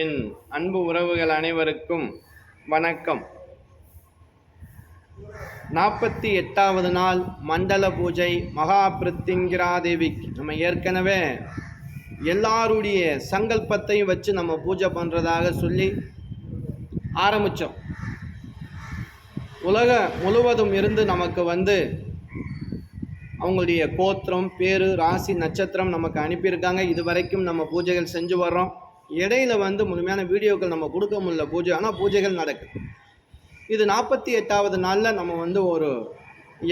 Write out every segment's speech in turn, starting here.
என் அன்பு உறவுகள் அனைவருக்கும் வணக்கம். நாற்பத்தி எட்டாவது நாள் மண்டல பூஜை மகா தேவிக்கு நம்ம ஏற்கனவே எல்லாருடைய சங்கல்பத்தையும் வச்சு நம்ம பூஜை பண்ணுறதாக சொல்லி ஆரம்பித்தோம் உலக முழுவதும் இருந்து நமக்கு வந்து அவங்களுடைய கோத்திரம் பேரு ராசி நட்சத்திரம் நமக்கு அனுப்பியிருக்காங்க. இது வரைக்கும் நம்ம பூஜைகள் செஞ்சு வர்றோம். இடையில வந்து முழுமையான வீடியோக்கள் நம்ம கொடுக்க முடியல பூஜை ஆனால் பூஜைகள் நடக்குது. இது நாற்பத்தி எட்டாவது நாளில் நம்ம வந்து ஒரு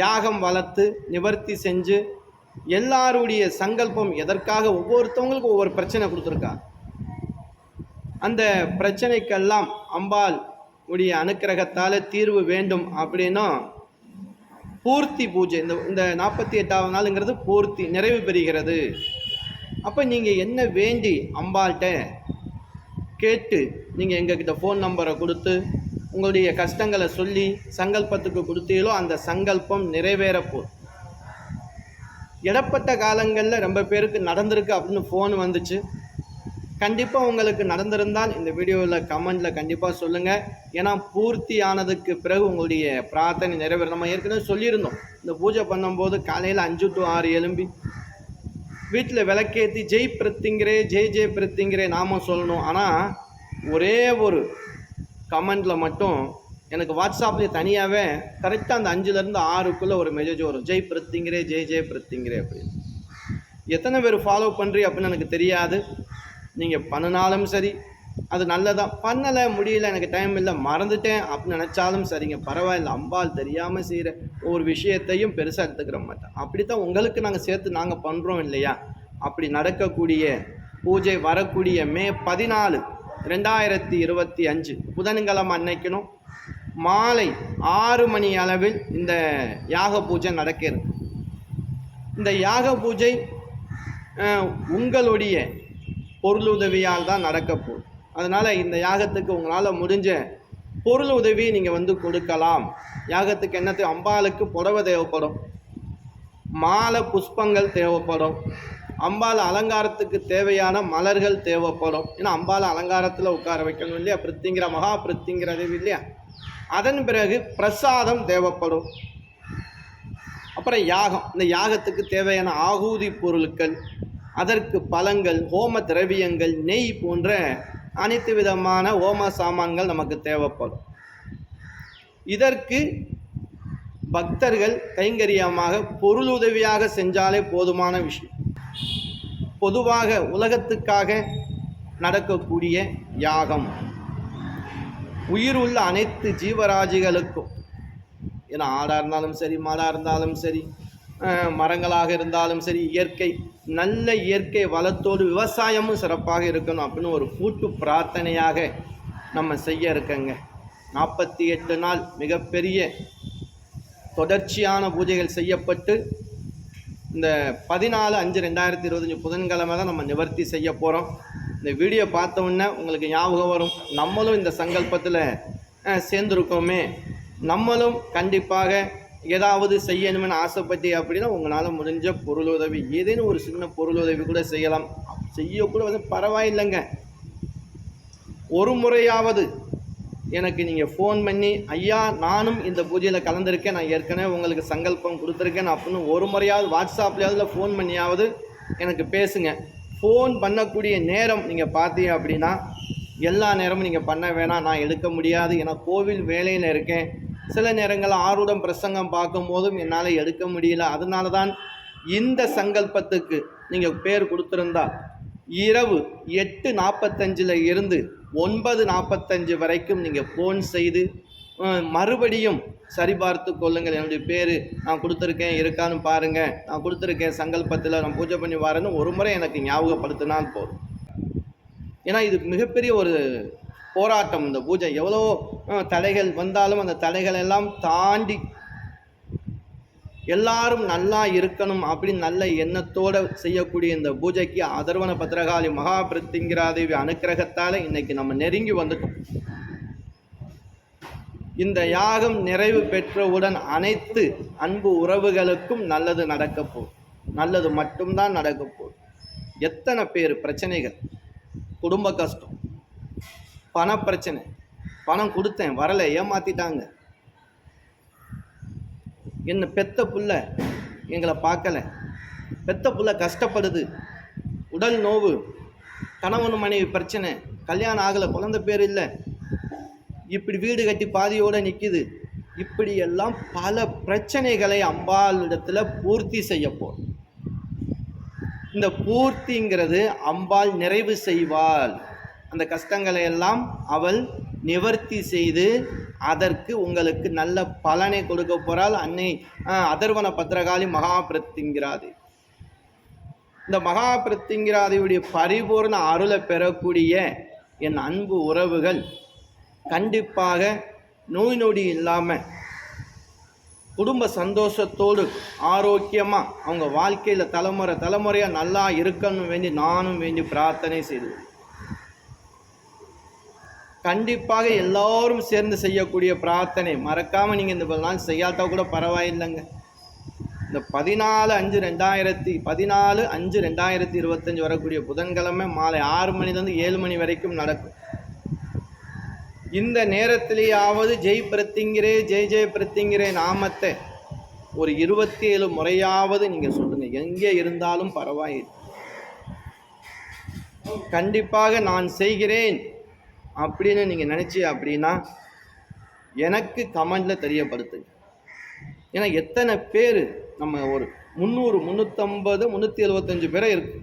யாகம் வளர்த்து நிவர்த்தி செஞ்சு எல்லாருடைய சங்கல்பம் எதற்காக ஒவ்வொருத்தவங்களுக்கும் ஒவ்வொரு பிரச்சனை கொடுத்துருக்கா அந்த பிரச்சனைக்கெல்லாம் அம்பாள் உடைய அனுக்கிரகத்தால் தீர்வு வேண்டும் அப்படின்னா பூர்த்தி பூஜை இந்த இந்த நாற்பத்தி எட்டாவது நாளுங்கிறது பூர்த்தி நிறைவு பெறுகிறது. அப்போ நீங்கள் என்ன வேண்டி அம்பாள்கிட்ட கேட்டு நீங்கள் எங்ககிட்ட ஃபோன் நம்பரை கொடுத்து உங்களுடைய கஷ்டங்களை சொல்லி சங்கல்பத்துக்கு கொடுத்தீங்களோ அந்த சங்கல்பம் நிறைவேறப்போ இடப்பட்ட காலங்களில் ரொம்ப பேருக்கு நடந்திருக்கு அப்படின்னு ஃபோன் வந்துச்சு. கண்டிப்பாக உங்களுக்கு நடந்திருந்தால் இந்த வீடியோவில் கமெண்டில் கண்டிப்பாக சொல்லுங்கள் ஏன்னா பூர்த்தி ஆனதுக்கு பிறகு உங்களுடைய பிரார்த்தனை நிறைவேறும் நம்ம ஏற்கனவே சொல்லியிருந்தோம். இந்த பூஜை பண்ணும்போது காலையில் அஞ்சு டு ஆறு எலும்பி வீட்டில் விளக்கேற்றி ஜெய் பிரத்திங்கிறே ஜெய் ஜெய் பிரத்திங்கிறே நாம சொல்லணும். ஆனால் ஒரே ஒரு கமெண்டில் மட்டும் எனக்கு வாட்ஸ்அப்பில் தனியாகவே கரெக்டாக அந்த அஞ்சுலேருந்து ஆறுக்குள்ளே ஒரு மெசேஜ் வரும். ஜெய் பிரத்திங்கிறே ஜெய் ஜெய் பிரத்திங்கிறே அப்படின்னு. எத்தனை பேர் ஃபாலோ பண்ணுறீ அப்படின்னு எனக்கு தெரியாது. நீங்கள் பண்ணினாலும் சரி அது நல்லதான் பண்ணலை முடியல எனக்கு டைம் இல்லை மறந்துட்டேன். அப்படின்னு நினச்சாலும் சரிங்க. பரவாயில்ல அம்பாள் தெரியாமல் செய்கிற ஒரு விஷயத்தையும் பெருசாக எடுத்துக்கிற மாட்டேன். அப்படி தான் உங்களுக்கு நாங்கள் சேர்த்து நாங்கள் பண்ணுறோம் இல்லையா? அப்படி நடக்கக்கூடிய பூஜை வரக்கூடிய மே பதினாலு ரெண்டாயிரத்தி இருபத்தி அஞ்சு புதன்கிழமை அன்னைக்கணும் மாலை ஆறு மணி அளவில் இந்த யாக பூஜை நடக்கிறது இந்த யாக பூஜை உங்களுடைய பொருளுதவியால் தான் நடக்கப்போகுது அதனால் இந்த யாகத்துக்கு உங்களால் முடிஞ்ச பொருள் உதவி நீங்கள் வந்து கொடுக்கலாம். யாகத்துக்கு என்னத்தை அம்பாளுக்கு புடவை தேவைப்படும். மாலை புஷ்பங்கள் தேவைப்படும். அம்பாள் அலங்காரத்துக்கு தேவையான மலர்கள் தேவைப்படும். ஏன்னா அம்பாள் அலங்காரத்தில் உட்கார வைக்கணும் இல்லையா? பிரித்திங்கிற மகா பிரித்திங்கிற தேவி இல்லையா? அதன் பிறகு பிரசாதம் தேவைப்படும். அப்புறம் யாகம். இந்த யாகத்துக்கு தேவையான ஆகூதி பொருட்கள் அதற்கு பழங்கள் ஹோம திரவியங்கள் நெய் போன்ற அனைத்து விதமான ஹோம சாமான்கள் நமக்கு தேவைப்படும். இதற்கு பக்தர்கள் கைங்கரியமாக பொருள் உதவியாக செஞ்சாலே போதுமான விஷயம். பொதுவாக உலகத்துக்காக நடக்கக்கூடிய யாகம். உயிர் உள்ள அனைத்து ஜீவராஜிகளுக்கும் ஏன்னா ஆடாக இருந்தாலும் சரி மாடாக இருந்தாலும் சரி மரங்களாக இருந்தாலும் சரி இயற்கை நல்ல இயற்கை வளத்தோடு விவசாயமும் சிறப்பாக இருக்கணும் அப்படின்னு ஒரு கூட்டு பிரார்த்தனையாக நம்ம செய்ய இருக்கங்க. நாற்பத்தி எட்டு நாள் மிகப்பெரிய தொடர்ச்சியான பூஜைகள் செய்யப்பட்டு இந்த பதினாலு அஞ்சு ரெண்டாயிரத்தி இருபத்தஞ்சி புதன்கிழமை தான் நம்ம நிவர்த்தி செய்ய போகிறோம் இந்த வீடியோ பார்த்த உடனே உங்களுக்கு ஞாபகம் வரும் நம்மளும் இந்த சங்கல்பத்தில் சேர்ந்துருக்கோமே. நம்மளும் கண்டிப்பாக ஏதாவது செய்யணும்னு ஆசைப்பட்டி அப்படின்னா உங்களால் முடிஞ்ச பொருளுதவி ஏதேனும் ஒரு சின்ன பொருளுதவி கூட செய்யலாம். செய்யக்கூட வந்து பரவாயில்லைங்க. ஒரு முறையாவது எனக்கு நீங்கள் ஃபோன் பண்ணி ஐயா நானும் இந்த பூஜையில் கலந்துருக்கேன். நான் ஏற்கனவே உங்களுக்கு சங்கல்பம் கொடுத்துருக்கேன். அப்படின்னு ஒரு முறையாவது வாட்ஸ்அப்லையாவது இல்லை ஃபோன் பண்ணியாவது எனக்கு பேசுங்க. ஃபோன் பண்ணக்கூடிய நேரம் நீங்கள் பார்த்தீங்க அப்படின்னா எல்லா நேரமும் நீங்கள் பண்ண வேணாம். நான் எடுக்க முடியாது. ஏன்னா கோவில் வேலையில் இருக்கேன். சில நேரங்களில் ஆருடம் பிரசங்கம் பார்க்கும்போதும் என்னால் எடுக்க முடியல. அதனால தான் இந்த சங்கல்பத்துக்கு நீங்கள் பேர் கொடுத்துருந்தா இரவு எட்டு நாற்பத்தஞ்சில் இருந்து ஒன்பது நாற்பத்தஞ்சு வரைக்கும் நீங்கள் ஃபோன் செய்து மறுபடியும் சரிபார்த்து கொள்ளுங்கள். என்னுடைய பேர் நான் கொடுத்துருக்கேன் இருக்கான்னு பாருங்கள் நான் கொடுத்துருக்கேன் சங்கல்பத்தில் நான் பூஜை பண்ணி வரேன்னு ஒரு முறை எனக்கு ஞாபகப்படுத்தினால் போதும். ஏன்னா இது மிகப்பெரிய ஒரு போராட்டம். இந்த பூஜை எவ்வளோ தடைகள் வந்தாலும் அந்த தடைகள் எல்லாம் தாண்டி எல்லாரும் நல்லா இருக்கணும் அப்படின்னு நல்ல எண்ணத்தோடு செய்யக்கூடிய இந்த பூஜைக்கு அதர்வன பத்திரகாளி மகா பிரித்திங்கிராதேவி அனுக்கிரகத்தால் இன்னைக்கு நம்ம நெருங்கி வந்துட்டோம். இந்த யாகம் நிறைவு பெற்றவுடன் அனைத்து அன்பு உறவுகளுக்கும் நல்லது நடக்கப் போகுது. நல்லது மட்டும்தான் நடக்கப் போகுது. எத்தனை பேர் பிரச்சனைகள் குடும்ப கஷ்டம் பண பிரச்சனை பணம் கொடுத்தேன் வரலை ஏமாத்திட்டாங்க. என்ன பெத்த புள்ள எங்களை பார்க்கல. பெத்த புள்ள கஷ்டப்படுது. உடல் நோவு கணவன் மனைவி பிரச்சனை கல்யாணம் ஆகலை குழந்தை பேர் இல்லை. இப்படி வீடு கட்டி பாதியோடு நிற்கிது இப்படி எல்லாம் பல பிரச்சனைகளை அம்பாளிடத்தில் பூர்த்தி செய்யப்போ இந்த பூர்த்திங்கிறது அம்பாள் நிறைவு செய்வாள். அந்த கஷ்டங்களை எல்லாம் அவள் நிவர்த்தி செய்து அதற்கு உங்களுக்கு நல்ல பலனை கொடுக்க போறாள். அன்னை அதர்வன பத்திரகாளி மகாபிரத்திங்கிறாது இந்த மகாபிரத்திங்கிறாதையுடைய பரிபூர்ண அருளை பெறக்கூடிய என் அன்பு உறவுகள் கண்டிப்பாக நோய் நொடி இல்லாமல் குடும்ப சந்தோஷத்தோடு ஆரோக்கியமாக அவங்க வாழ்க்கையில் தலைமுறை தலைமுறையாக நல்லா இருக்கணும் வேண்டி நானும் வேண்டி பிரார்த்தனை செய்தேன் கண்டிப்பாக எல்லோரும் சேர்ந்து செய்யக்கூடிய பிரார்த்தனை. மறக்காமல் நீங்கள் இந்த இவ்வளவு நாள் செய்யாட்டா கூட பரவாயில்லைங்க. இந்த பதினாலு அஞ்சு ரெண்டாயிரத்தி பதினாலு அஞ்சு ரெண்டாயிரத்தி இருபத்தஞ்சி வரக்கூடிய புதன்கிழமை மாலை ஆறு மணிலேருந்து ஏழு மணி வரைக்கும் நடக்கும். இந்த நேரத்திலேயாவது ஜெய் பிரத்திங்கிறே ஜெய் ஜெய் பிரத்திங்கிறே நாமத்தை ஒரு இருபத்தி ஏழு முறையாவது நீங்கள் சொல்லுங்கள் எங்கே இருந்தாலும் பரவாயில்லை. கண்டிப்பாக நான் செய்கிறேன். அப்படின்னு நீங்கள் நினச்சி அப்படின்னா எனக்கு கமெண்டில் தெரியப்படுத்துங்க. ஏன்னா எத்தனை பேர் நம்ம ஒரு முந்நூறு முந்நூற்றம்பது முந்நூற்றி எழுபத்தஞ்சு பேரை இருக்கு.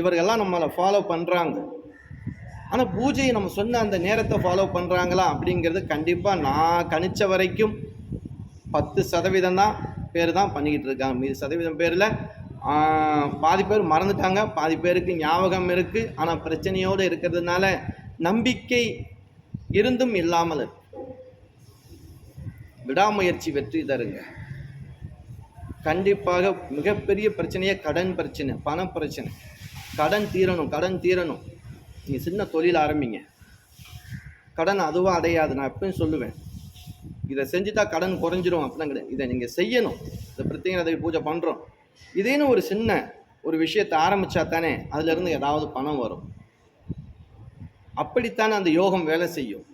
இவர்கள்லாம் நம்மளை ஃபாலோ பண்ணுறாங்க ஆனால் பூஜையை நம்ம சொன்ன அந்த நேரத்தை ஃபாலோ பண்ணுறாங்களா அப்படிங்கிறது கண்டிப்பாக நான் கணிச்ச வரைக்கும் பத்து சதவீதம் தான் பேர் தான் பண்ணிக்கிட்டு இருக்காங்க. மீது சதவீதம் பேரில் பாதி பேர் மறந்துட்டாங்க. பாதி பேருக்கு ஞாபகம் இருக்குது ஆனால் பிரச்சனையோடு இருக்கிறதுனால நம்பிக்கை இருந்தும் இல்லாமல் விடாமுயற்சி வெற்றி தருங்க. கண்டிப்பாக மிகப்பெரிய பிரச்சனையே கடன் பிரச்சனை பண பிரச்சனை. கடன் தீரணும் கடன் தீரணும். நீங்கள் சின்ன தொழில் ஆரம்பிங்க. கடன் அதுவாக அடையாது நான் எப்பயும் சொல்லுவேன். இதை செஞ்சுட்டா கடன் குறைஞ்சிரும் அப்படிலாம் கிடையாது. இதை நீங்கள் செய்யணும். இந்த பிரத்யேக பூஜை பண்ணுறோம் இதேன்னு ஒரு சின்ன ஒரு விஷயத்தை ஆரம்பித்தா தானே அதுலேருந்து ஏதாவது பணம் வரும். அப்படித்தானே அந்த யோகம் வேலை செய்யும்?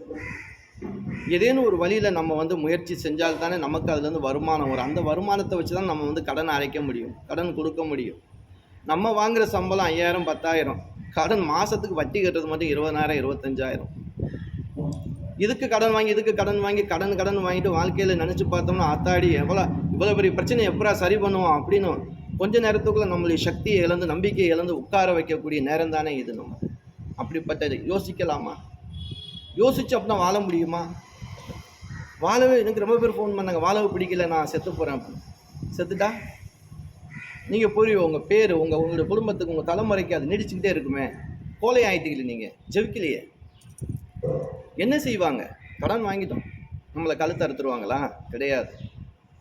ஏதேனும் ஒரு வழியில் நம்ம வந்து முயற்சி செஞ்சால் தானே நமக்கு அதுலேருந்து வருமானம் வரும். அந்த வருமானத்தை வச்சு தான் நம்ம வந்து கடன் அடைக்க முடியும். கடன் கொடுக்க முடியும். நம்ம வாங்குகிற சம்பளம் ஐயாயிரம் பத்தாயிரம். கடன் மாதத்துக்கு வட்டி கட்டுறது மட்டும் இருபதாயிரம் இருபத்தஞ்சாயிரம். இதுக்கு கடன் வாங்கி இதுக்கு கடன் வாங்கி கடன் கடன் வாங்கிட்டு வாழ்க்கையில் நினச்சி பார்த்தோம்னா ஆத்தாடி எவ்வளோ இவ்வளோ பெரிய பிரச்சனை எப்படா சரி பண்ணுவோம் அப்படின்னு கொஞ்ச நேரத்துக்குள்ளே நம்மளுடைய சக்தியை இழந்து நம்பிக்கையை இழந்து உட்கார வைக்கக்கூடிய நேரம் தானே இது நம்ம. அப்படிப்பட்டது. யோசிக்கலாமா? யோசிச்சு அப்படின்னா வாழ முடியுமா? வாழவே எனக்கு ரொம்ப பேர் ஃபோன் பண்ணாங்க. வாழவே பிடிக்கல நான் செத்து போகிறேன் அப்படின்னு. செத்துட்டா? நீங்கள் போய் உங்கள் பேர் உங்கள் உங்களுடைய குடும்பத்துக்கு உங்கள் தலைமுறைக்கு அது நீடிச்சுக்கிட்டே இருக்குமே. கோலை ஆகிட்டீங்களே நீங்கள் ஜெபிக்கலையே. என்ன செய்வாங்க? கடன் வாங்கிட்டோம். நம்மளை கழுத்து அறுத்துருவாங்களா? கிடையாது.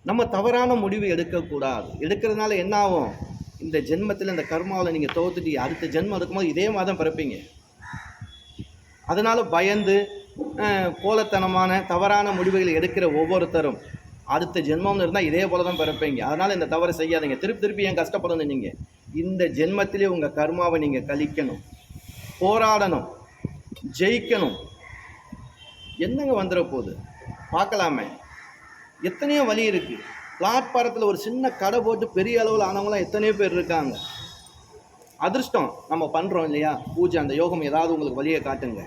நம்ம தவறான முடிவு எடுக்கக்கூடாது. எடுக்கிறதுனால என்ன ஆகும்? இந்த ஜென்மத்தில் இந்த கர்மாவில் நீங்கள் தோத்துட்டு அடுத்த ஜென்மம் இருக்கும்போது இதே மாதம் பிறப்பீங்க. அதனால் பயந்து கோலத்தனமான தவறான முடிவுகளை எடுக்கிற ஒவ்வொருத்தரும் அடுத்த ஜென்மம்னு இருந்தால் இதே போல தான் பிறப்பீங்க. அதனால் இந்த தவறை செய்யாதீங்க. திருப்பி திருப்பி ஏன் கஷ்டப்படணும் நீங்கள் இந்த ஜென்மத்திலே உங்கள் கர்மாவை நீங்கள் கழிக்கணும். போராடணும். ஜெயிக்கணும். என்னங்க வந்துட போகுது? பார்க்கலாமே. எத்தனையோ வழி இருக்குது பிளாட்பாரத்தில் ஒரு சின்ன கடை போட்டு பெரிய அளவில் ஆனவங்களாம் எத்தனையோ பேர் இருக்காங்க. அதிர்ஷ்டம் நம்ம பண்ணுறோம் இல்லையா? பூஜை அந்த யோகம் ஏதாவது உங்களுக்கு வழியை காட்டுங்க.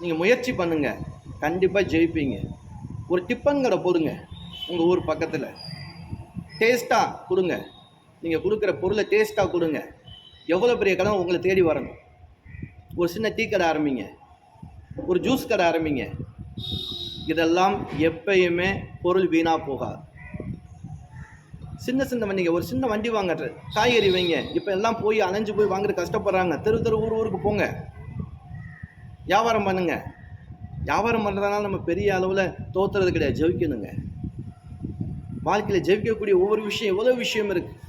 நீங்கள் முயற்சி பண்ணுங்க. கண்டிப்பாக ஜெயிப்பீங்க. ஒரு டிப்பன் கடை போடுங்க உங்கள் ஊர் பக்கத்தில். டேஸ்ட்டாக கொடுங்க. நீங்கள் கொடுக்குற பொருளை டேஸ்ட்டாக கொடுங்க. எவ்வளோ பெரிய கடை உங்களை தேடி வரணும். ஒரு சின்ன டீ கடை ஆரம்பிங்க. ஒரு ஜூஸ் கடை ஆரம்பிங்க. இதெல்லாம் எப்பயுமே பொருள் வீணாக போகாது. சின்ன சின்ன வண்டிங்க ஒரு சின்ன வண்டி வாங்க காய்கறி வைங்க. இப்போ எல்லாம் போய் அலைஞ்சு போய் வாங்குற கஷ்டப்படுறாங்க. தெரு தெரு ஊர் ஊருக்கு போங்க. வியாபாரம் பண்ணுங்க. வியாபாரம் பண்ணுறதுனால நம்ம பெரிய அளவில் தோத்துறது கிடையாது. ஜெயிக்கணுங்க. வாழ்க்கையில் ஜெயிக்கக்கூடிய ஒவ்வொரு விஷயம் எவ்வளோ விஷயம் இருக்குது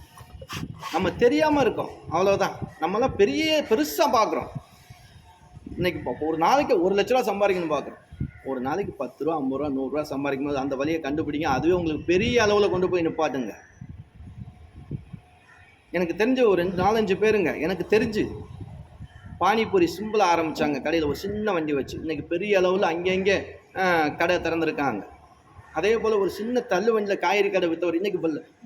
நம்ம தெரியாமல் இருக்கோம். அவ்வளோதான் நம்மளாம் பெரிய பெருசாக பார்க்குறோம் இன்னைக்கு இப்போ ஒரு நாளைக்கு ஒரு லட்ச ரூபா சம்பாதிக்கணும்னு பார்க்குறோம் ஒரு நாளைக்கு பத்து ரூபா ஐம்பது ரூபா நூறுரூவா சம்பாதிக்கும் போது அந்த வழியை கண்டுபிடிங்க. அதுவே உங்களுக்கு பெரிய அளவில் கொண்டு போய் நிப்பாட்டுங்க. எனக்கு தெரிஞ்ச ஒரு ரெண்டு நாலஞ்சு பேருங்க எனக்கு தெரிஞ்சு. பானிபூரி சிம்பிளாக ஆரம்பித்தாங்க கடையில் ஒரு சின்ன வண்டி வச்சு. இன்றைக்கி பெரிய அளவில் அங்கங்கே கடை திறந்துருக்காங்க. அதே போல் ஒரு சின்ன தள்ளு வண்டியில் காய்கறி கடை விற்றவர் இன்றைக்கி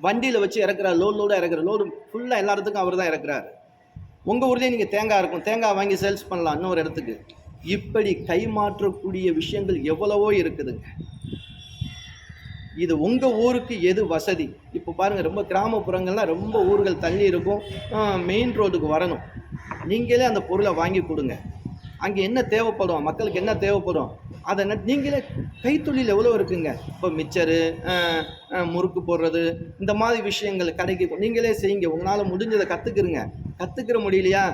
வண்டியில் வச்சு இறக்குறாரு லோடு லோடாக இறக்குற லோடு ஃபுல்லாக எல்லா இடத்துக்கும் அவர் தான் இறக்குறாரு. உங்கள் ஊர்லேயே நீங்கள் தேங்காய் இருக்கும் தேங்காய் வாங்கி சேல்ஸ் பண்ணலாம் இன்னொரு இடத்துக்கு. இப்படி கைமாற்றக்கூடிய விஷயங்கள் எவ்வளவோ இருக்குதுங்க. இது உங்கள் ஊருக்கு எது வசதி? இப்போ பாருங்கள் ரொம்ப கிராமப்புறங்கள்லாம் ரொம்ப ஊர்கள் தள்ளி இருக்கும். மெயின் ரோடுக்கு வரணும். நீங்களே அந்த பொருளை வாங்கி கொடுங்க. அங்கே என்ன தேவைப்படும்? மக்களுக்கு என்ன தேவைப்படும்? அதை நீங்களே கைத்தொழில் எவ்வளோ இருக்குங்க? இப்போ மிச்சரு முறுக்கு போடுறது இந்த மாதிரி விஷயங்கள் கடைக்கு நீங்களே செய்யுங்க. உங்களால் முடிஞ்சதை கற்றுக்குறங்க கற்றுக்கிற முடியலையா?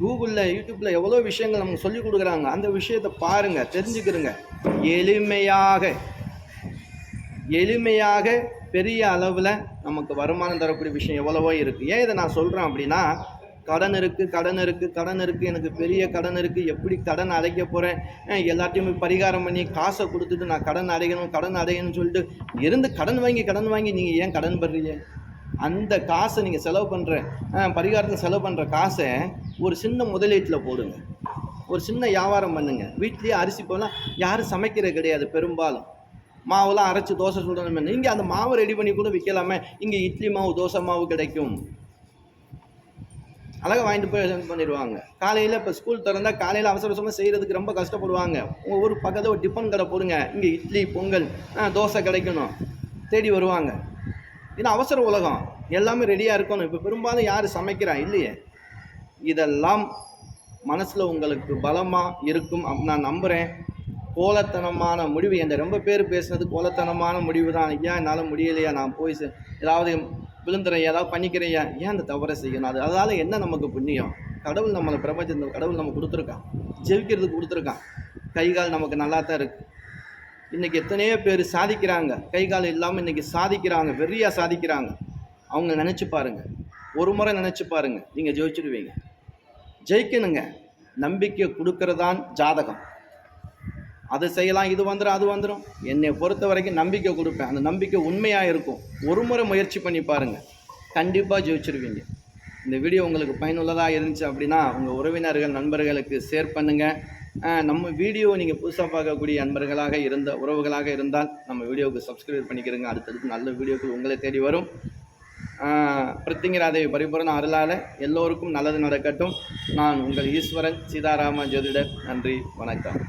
கூகுளில் யூடியூப்பில் எவ்வளோ விஷயங்கள் நமக்கு சொல்லிக் கொடுக்குறாங்க. அந்த விஷயத்தை பாருங்கள் தெரிஞ்சுக்கிறங்க எளிமையாக எளிமையாக பெரிய அளவில் நமக்கு வருமானம் தரக்கூடிய விஷயம் எவ்வளவோ இருக்குது ஏன் இதை நான் சொல்கிறேன் அப்படின்னா கடன் இருக்குது கடன் இருக்குது கடன் இருக்குது எனக்கு பெரிய கடன் இருக்குது எப்படி கடன் அடைக்க போகிறேன் எல்லாத்தையுமே பரிகாரம் பண்ணி காசை கொடுத்துட்டு நான் கடன் அடையணும் கடன் அடையணும்னு சொல்லிட்டு இருந்து கடன் வாங்கி கடன் வாங்கி நீங்கள் ஏன் கடன் படுறீங்க அந்த காசை நீங்கள் செலவு பண்ணுற பரிகாரத்தில் செலவு பண்ணுற காசை ஒரு சின்ன முதலீட்டில் போடுங்க. ஒரு சின்ன வியாபாரம் பண்ணுங்கள் வீட்லேயே அரிசி போனால் யாரும் சமைக்கிறது கிடையாது பெரும்பாலும். மாவுலாம் அரைச்சி தோசை சுடணுமே. நீங்கள் அந்த மாவை ரெடி பண்ணி கூட விற்கலாமே இங்கே இட்லி மாவு தோசை மாவு கிடைக்கும். அழகாக வாங்கிட்டு போய் இது பண்ணிடுவாங்க. காலையில் இப்போ ஸ்கூல் திறந்தா காலையில் அவசர அவசரமாக செய்கிறதுக்கு ரொம்ப கஷ்டப்படுவாங்க. உங்கள் ஊர் பக்கத்தில் ஒரு டிஃபன் கடை போடுங்க. இங்கே இட்லி பொங்கல் ஆ, தோசை கிடைக்கணும். தேடி வருவாங்க. இது அவசர உலகம். எல்லாமே ரெடியாக இருக்கணும். இப்போ பெரும்பாலும் யார் சமைக்கிறா? இல்லையே. இதெல்லாம் மனசில் உங்களுக்கு பலமாக இருக்கும். அப்படி நான் நம்புகிறேன் கோலத்தனமான முடிவு. என்ற ரொம்ப பேர் பேசுனது கோலத்தனமான முடிவு தான் ஏன் என்னால் முடியலையா? நான் போய் ஏதாவது விழுந்துறையா ஏதாவது பண்ணிக்கிறையா ஏன் அந்த தவறை செய்யணும்? அது அதனால் என்ன நமக்கு புண்ணியம்? கடவுள் நம்மளை பிரபஞ்சம் கடவுள் நம்ம கொடுத்துருக்கான். ஜெயிக்கிறதுக்கு கொடுத்துருக்கான். கை கால் நமக்கு நல்லா தான் இருக்குது இன்றைக்கி எத்தனையோ பேர் சாதிக்கிறாங்க. கை கால் இல்லாமல் இன்றைக்கி சாதிக்கிறாங்க. வெறியாக சாதிக்கிறாங்க. அவங்க நினச்சி பாருங்க. ஒரு முறை நினச்சி பாருங்கள் நீங்கள் ஜெயிச்சிடுவீங்க. ஜெயிக்கணுங்க. நம்பிக்கை கொடுக்கறதான் ஜாதகம். அது செய்யலாம் இது வந்துடும் அது வந்துடும் என்னை பொறுத்த வரைக்கும் நம்பிக்கை கொடுப்பேன். அந்த நம்பிக்கை உண்மையாக இருக்கும். ஒரு முறை முயற்சி பண்ணி பாருங்கள் கண்டிப்பாக ஜெயிச்சிருவீங்க. இந்த வீடியோ உங்களுக்கு பயனுள்ளதாக இருந்துச்சு அப்படின்னா உங்கள் உறவினர்கள் நண்பர்களுக்கு ஷேர் பண்ணுங்கள் நம்ம வீடியோ நீங்கள் புதுசாக பார்க்கக்கூடிய நண்பர்களாக இருந்த உறவுகளாக இருந்தால் நம்ம வீடியோவுக்கு சப்ஸ்கிரைப் பண்ணிக்கிறங்க அடுத்தடுத்து நல்ல வீடியோக்கள் உங்களை தேடி வரும். பிரத்திங்கராதேவி பரிபூரண அருளால் எல்லோருக்கும் நல்லது நடக்கட்டும். நான் உங்கள் ஈஸ்வரன் சீதாராம ஜோதிடர். நன்றி வணக்கம்.